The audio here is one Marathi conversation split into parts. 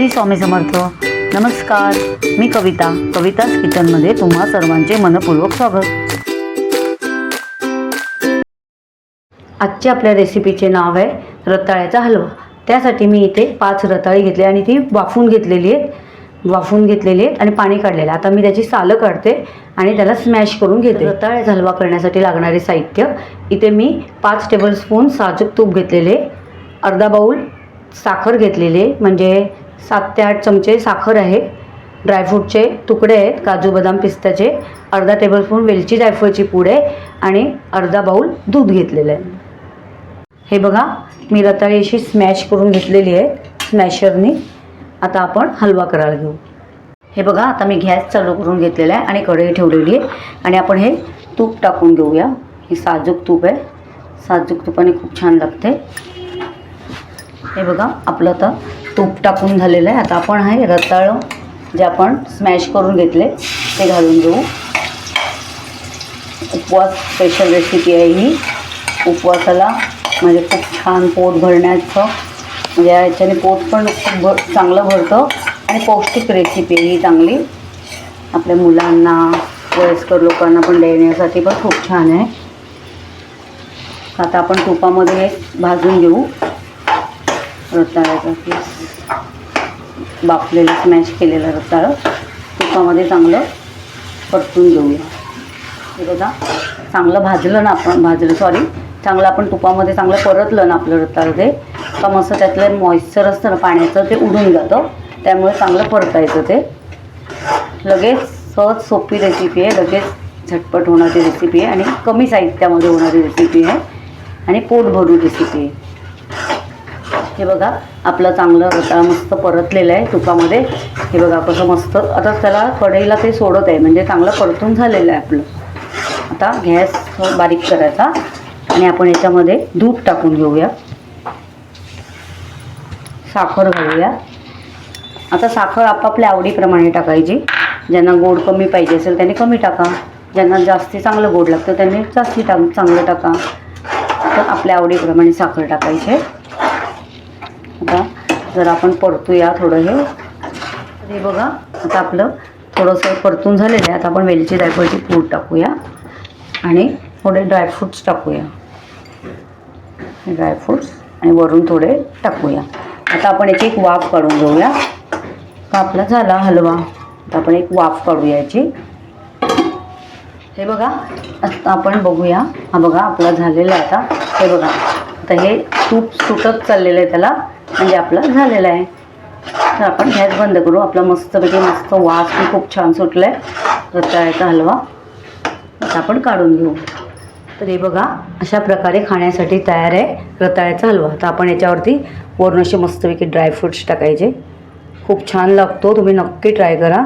श्री स्वामी समर्थ. नमस्कार. मी कविता. कविताज किचनमध्ये तुम्हा सर्वांचे मनपूर्वक स्वागत. आजच्या आपल्या रेसिपीचे नाव आहे रताळ्याचा हलवा. त्यासाठी मी इथे पाच रताळी घेतली आणि ती वाफून घेतलेली आहेत. वाफून घेतलेली आहेत आणि पाणी काढलेलं आहे. आता मी त्याची सालं काढते आणि त्याला स्मॅश करून घेते. रताळ्याचा हलवा करण्यासाठी लागणारे साहित्य. इथे मी पाच टेबलस्पून साजूक तूप घेतलेले. अर्धा बाऊल साखर घेतलेले. म्हणजे सात ते आठ चमचे साखर आहे. ड्रायफ्रूटचे तुकडे आहेत काजू बदाम पिस्त्याचे अर्धा टेबलस्पून वेलची जायफळची पूड आहे आणि अर्धा बाऊल दूध घेतलेलं आहे. हे बघा मी रताळी अशी स्मॅश करून घेतलेली आहे स्मॅशरनी आता आपण हलवा करायला घेऊ. हे बघा आता मी गॅस चालू करून घेतलेला आहे आणि कढई ठेवलेली आहे. आणि आपण हे तूप टाकून घेऊया. हे साजूक तूप आहे. साजूक तुपाने खूप छान लागते. हे बघा आपलं आता तूप टाकून झालेलं आहे. आता आपण हे रताळं जे आपण स्मॅश करून घेतले ते घालून घेऊ. उपवास स्पेशल रेसिपी आहे ही. उपवासाला म्हणजे खूप छान पोट भरण्याचं म्हणजे याच्याने पोट पण खूप भर चांगलं भरतं. आणि पौष्टिक रेसिपी आहे ही चांगली. आपल्या मुलांना वयस्कर लोकांना पण देण्यासाठी पण खूप छान आहे. आता आपण तुपामध्ये भाजून घेऊ. रताळ्याचा पीस बाफलेलं स्मॅश केलेलं रताळं तुपामध्ये चांगलं परतून घेऊया. हे बघा चांगलं भाजलं ना आपण भाजलं सॉरी चांगलं आपण तुपामध्ये चांगलं परतलं ना आपलं रताळं ते का मस्त त्यातलं मॉइश्चर असतं ना पाण्याचं ते उडून जातं. त्यामुळे चांगलं परतायचं ते. लगेच सहज सोपी रेसिपी आहे लगेच झटपट होणारी रेसिपी आहे आणि कमी साहित्यामध्ये होणारी रेसिपी आहे. आणि पोट भरून रेसिपी आहे. हे बघा आपलं चांगलं रताळा मस्त परतलेलं आहे तुपामध्ये. हे बघा कसं मस्त आता त्याला कढईला ते सोडत आहे म्हणजे चांगलं परतून झालेलं आहे आपलं. आता गॅस बारीक करायचा आणि आपण याच्यामध्ये दूध टाकून घेऊया. साखर घालूया. आता साखर आपापल्या आवडीप्रमाणे टाकायची. ज्यांना गोड कमी पाहिजे असेल त्यांनी कमी टाका. ज्यांना जास्ती चांगलं गोड लागतं त्यांनी जास्ती टाक चांगलं टाका. तर आपल्या आवडीप्रमाणे साखर टाकायची. आहे आता जर आपण परतूया थोडं हे. हे बघा आता आपलं थोडंसं परतून झालेलं आहे. आता आपण वेलची जायफळची पूड टाकूया आणि थोडे ड्रायफ्रूट्स टाकूया. ड्रायफ्रूट्स आणि वरून थोडे टाकूया. आता आपण एक एक वाफ काढून घेऊया. का आपला झाला हलवा. आता आपण एक वाफ काढूया याची. हे बघा आता आपण बघूया. हा बघा आपला झालेला आहे आता. हे बघा आता हे तूप सुटत चाललेलं आहे त्याला. म्हणजे आपला झालेला आहे. तर आपण गॅस बंद करू. आपला मस्तपैकी म्हणजे मस्त वास पण खूप छान सुटला आहे रताळ्याचा हलवा आता आपण काढून घेऊ. तर हे बघा अशा प्रकारे खाण्यासाठी तयार आहे रताळ्याचा हलवा. तर आपण याच्यावरती वरून असे मस्तपैकी ड्रायफ्रूट्स टाकायचे. खूप छान लागतो. तुम्ही नक्की ट्राय करा.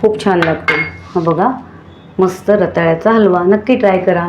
खूप छान लागतो. हा बघा मस्त रताळ्याचा हलवा. नक्की ट्राय करा.